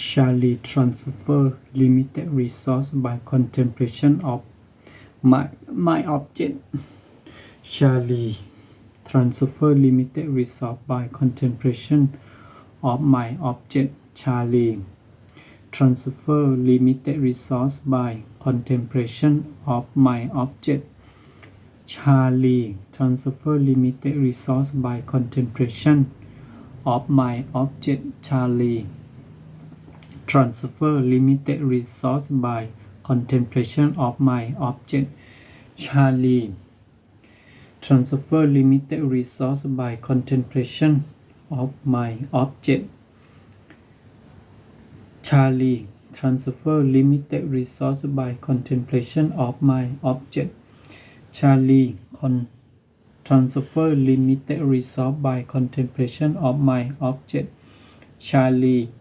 Charlie transfer limited resource by contemplation of my my object. Charlie transfer limited resource by contemplation of my object. Charlie transfer limited resource by contemplation of my object. Charlie transfer limited resource by contemplation of my object. Charlie transfer limited resource by contemplation of my object. Charlie transfer limited resource by contemplation of my object. Charlie transfer limited resource by contemplation of my object. Charlie con- transfer limited resource by contemplation of my object. Charlie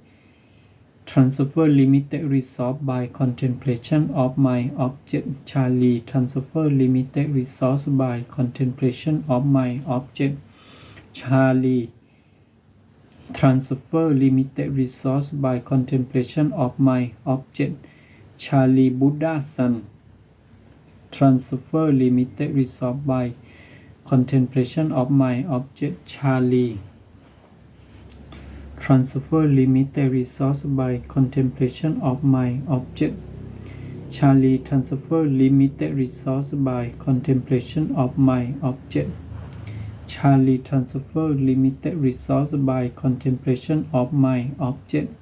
transfer limited resource by contemplation of my object. Charlie transfer limited resource by contemplation of my object. Charlie transfer limited resource by contemplation of my object. Charlie Buddha Son transfer limited resource by contemplation of my object. Charlie transfer limited resource by contemplation of my object. Charlie transfer limited resource by contemplation of my object. Charlie transfer limited resource by contemplation of my object.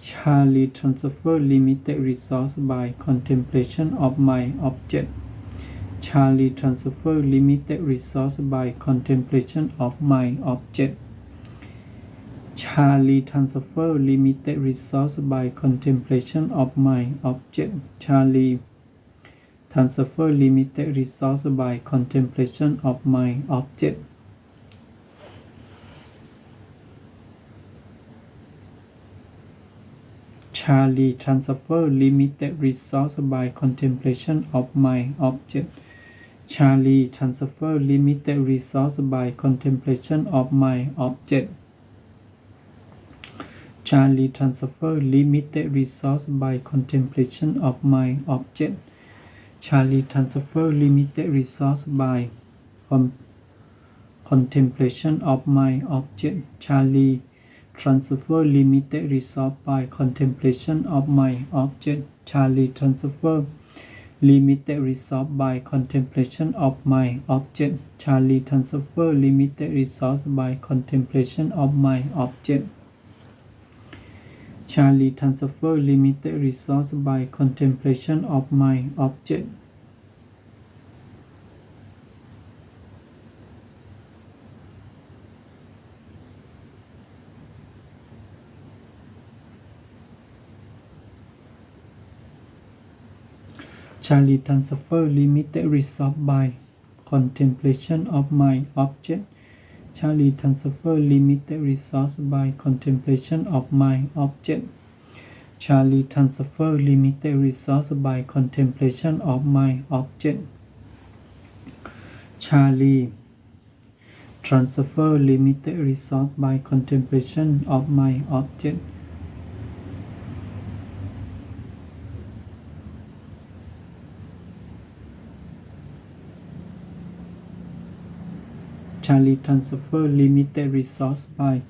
Charlie transfer limited resource by contemplation of my object. Charlie transfer limited resource by contemplation of my object. Charlie transfer limited resource by contemplation of my object. Charlie transfer limited resource by contemplation of my object. Charlie transfer limited resource by contemplation of my object. Charlie transfer limited resource by contemplation of my object. Charlie transfer limited resource by contemplation of my object. Charlie transfer limited resource by con- contemplation of my object. Charlie transfer limited resource by contemplation of my object. Charlie transfer limited resource by contemplation of my object. Charlie transfer limited resource by contemplation of my object. Charlie transfer limited resource by contemplation of my object. Charlie transfer limited resource by contemplation of my object. Charlie transfer limited resource by contemplation of my object. Charlie transfer limited resource by contemplation of my object. Charlie transfer limited resource by contemplation of my object. Charlie transfer limited resource by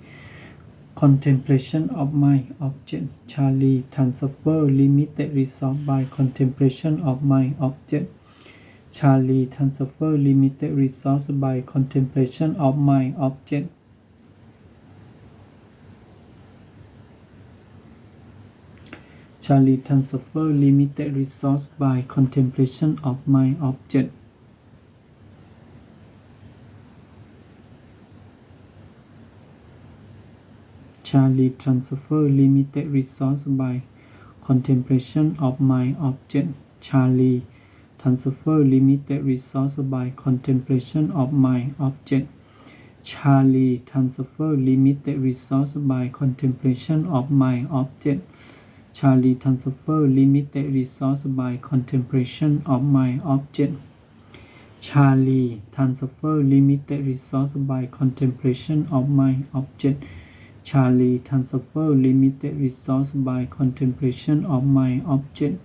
contemplation of my object. Charlie transfer limited resource by contemplation of my object. Charlie transfer limited resource by contemplation of my object. Charlie transfer limited resource by contemplation of my object. Charlie transfer limited resource by contemplation of my object. Charlie transfer limited resource by contemplation of my object. Charlie transfer limited resource by contemplation of my object. Charlie transfer limited resource by contemplation of my object. Charlie transfer limited resource by contemplation of my object. Charlie transfer limited resource by contemplation of my object.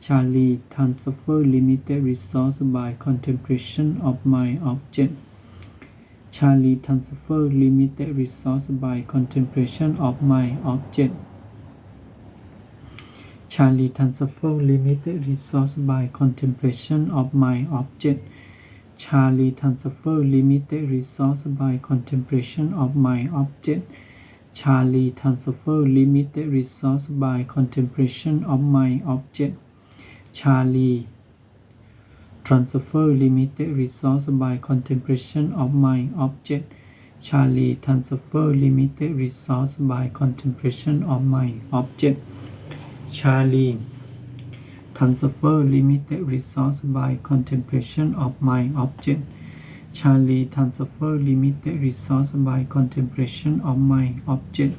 Charlie transfer limited resource by contemplation of my object. Charlie transfer limited resource by contemplation of my object. Charlie transfer limited resource by contemplation of my object. Charlie transfer limited resource by contemplation of my object. Charlie transfer limited resource by contemplation of my object. Charlie transfer limited resource by contemplation of my object. Charlie transfer limited resource by contemplation of my object. Charlie transfer limited resource by contemplation of my object. Charlie transfer limited resource by contemplation of my object.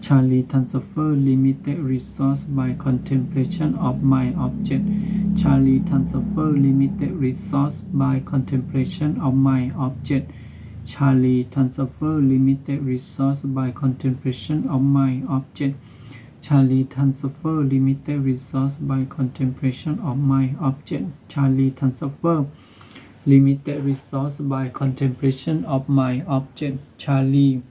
Charlie transfer limited resource by contemplation of my object. Charlie transfer limited resource by contemplation of my object. Charlie transfer limited resource by contemplation of my object. Charlie transfer limited resource by contemplation of my object. Charlie transfer limited resource by contemplation of my object. Charlie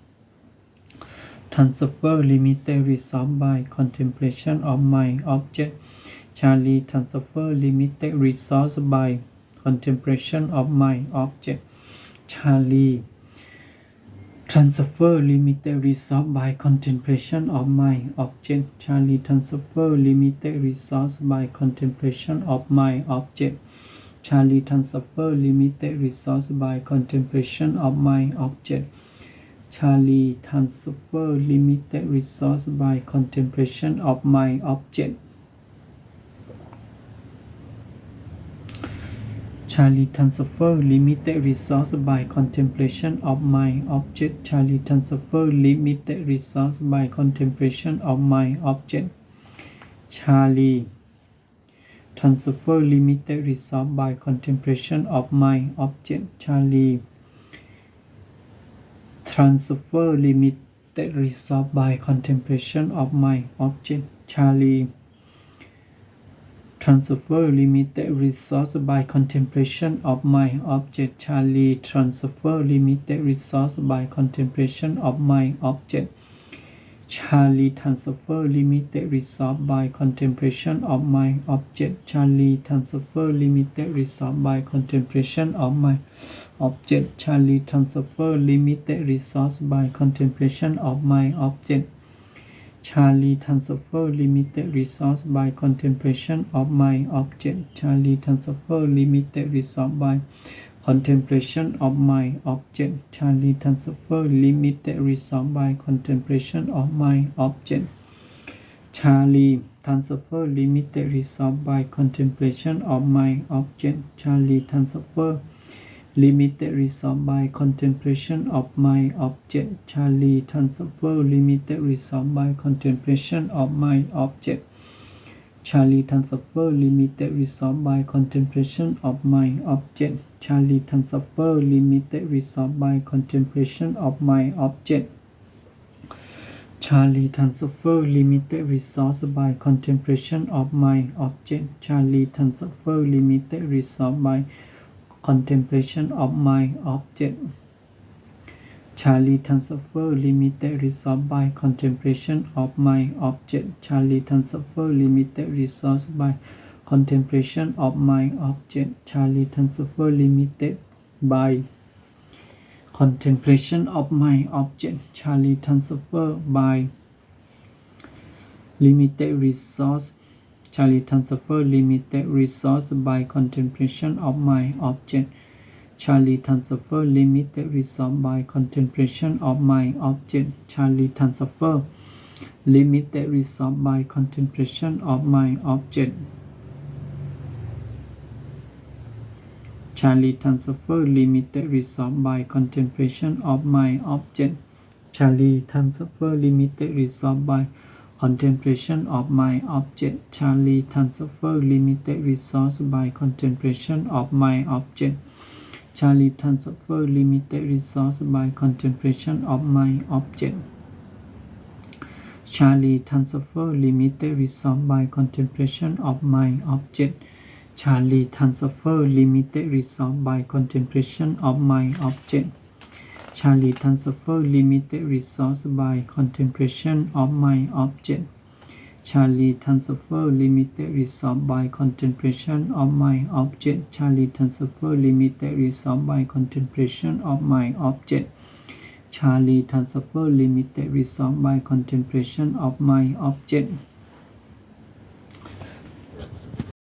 transfer limited resource by contemplation of my object. Charlie transfer limited resource by contemplation of my object. Charlie transfer limited resource by contemplation of my object. Charlie transfer limited resource by contemplation of my object. Charlie transfer limited resource by contemplation of my object. Charlie transfer limited resource by contemplation of my object. Charlie transfer limited resource by contemplation of my object. Charlie transfer limited resource by contemplation of my object. Charlie transfer limited resource by contemplation of my object. Charlie transfer limited resource by contemplation of my object. Charlie transfer limited resource by contemplation of my object. Charlie transfer limited resource by contemplation of my object. Charlie transfer limited resource by contemplation of my object. Charlie transfer limited resource by contemplation of my object. Charlie transfer limited resource by contemplation of my object. Charlie transfer limited resource by contemplation of my object. Charlie transfer limited resource by contemplation of my object. Charlie transfer limited resource by contemplation of my object. Charlie transfer limited resource by contemplation of my object. Charlie transfer limited resource by contemplation of my object. Charlie transfer limited resource by contemplation of my object. Charlie transfer limited resource by contemplation of my object. Charlie transfer limited resource by contemplation of my object. Charlie transfer limited resource by contemplation of my object. Charlie transfer limited resource by contemplation of my object. Charlie transfer limited resource by contemplation of my object. Charlie transfer limited resource by contemplation of my object. Charlie transfer limited by contemplation of my object. Charlie transfer by limited resource Charlie transfer limited resource by contemplation of my object. Charlie transfer limited resource by contemplation of my object. Charlie transfer limited resource by contemplation of my object. Charlie transfer limited resource by contemplation of my object. Charlie transfer limited resource by contemplation of my object. Charlie transfer limited resource by contemplation of my object. Charlie transfer limited resource by contemplation of my object. Charlie transfer limited resource by contemplation of my object. Charlie transfer limited resource by contemplation of my object. Charlie transfer limited resource by contemplation of my object Charlie transfer limited resource by contemplation of my object. Charlie transfer limited resource by contemplation of my object. Charlie transfer limited resource by contemplation of my object